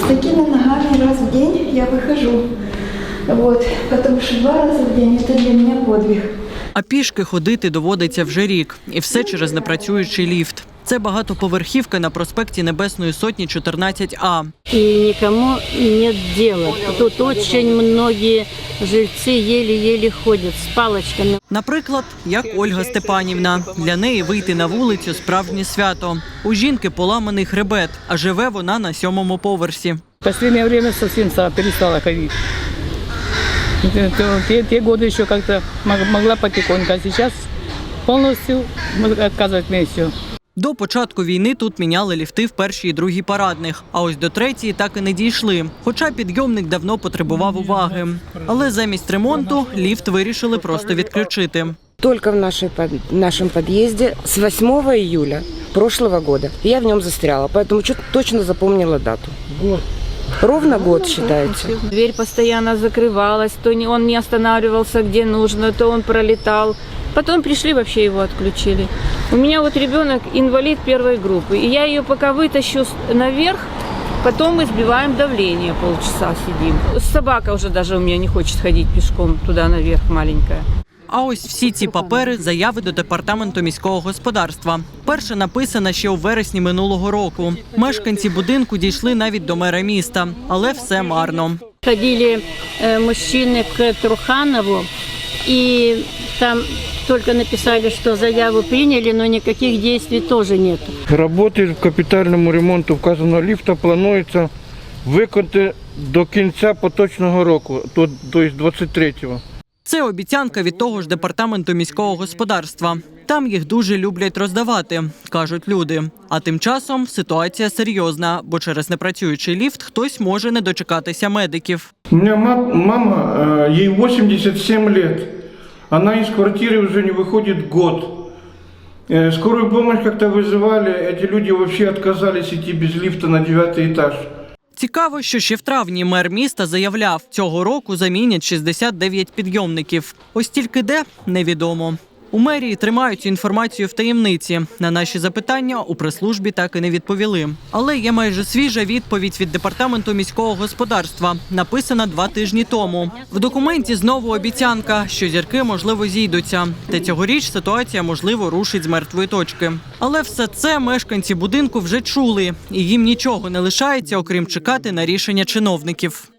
С такими ногами раз в день я выхожу. Вот, потому что два раза в день это для меня подвиг. А пішки ходити доводиться вже рік, і все через непрацюючий ліфт. Це багатоповерхівка на проспекті Небесної Сотні 14А. и никому нет дела. Тут очень многие жильцы еле-еле ходят с палочками. Наприклад, як Ольга Степанівна. Для неї вийти на вулицю справжнє свято. У жінки поламаний хребет, а живе вона на сьомому поверсі. В последнее время совсем стала- перестала ходить. Это- то- Те, те годы еще как-то мог- могла потихоньку, а сейчас полностью отказывать мне все. До початку війни тут міняли ліфти в першій і другій парадних, а ось до третьої так і не дійшли. Хоча підйомник давно потребував уваги. Але замість ремонту ліфт вирішили просто відключити. Только в нашей под- нашем подъезде с 8 июля прошлого года. Я в нем застряла, поэтому чё- точно запомнила дату. Ровно год считается. Дверь постоянно закрывалась, то не- он не останавливался где нужно, то он пролетал. Потом пришли, вообще его отключили. У меня вот ребенок инвалид первой группы, и я ее пока вытащу с- наверх, потом мы сбиваем давление, полчаса сидим. Собака уже даже у меня не хочет ходить пешком туда наверх, маленькая. А ось всі ці папери заяви до департаменту міського господарства. Перша написана ще у вересні минулого року. Мешканці будинку дійшли навіть до мера міста, але все марно. Ходили э, мужчины к Труханову, и там только написали, что заяву приняли, но никаких действий тоже нет. Работи в капітальному ремонту вказаного ліфта планується виконати до кінця поточного року, то- до 23-го. Це обіцянка від того ж департаменту міського господарства. Там їх дуже люблять роздавати, кажуть люди. А тим часом ситуація серйозна, бо через непрацюючий ліфт хтось може не дочекатися медиків. У меня ма- мама, э, ей 87 лет. Она из квартиры уже не выходит год. Э, Скорую помощь как-то вызывали, эти люди вообще отказались идти без лифта на девятый этаж. Цікаво, що ще в травні мер міста заявляв, цього року замінять 69 підйомників. Ось тільки де невідомо. У мерії тримають цю інформацію в таємниці. На наші запитання у прес-службі так і не відповіли. Але є майже свіжа відповідь від департаменту міського господарства, написана два тижні тому. В документі знову обіцянка, що зірки можливо зійдуться. Та цьогоріч ситуація можливо рушить з мертвої точки. Але все це мешканці будинку вже чули, і їм нічого не лишається, окрім чекати на рішення чиновників.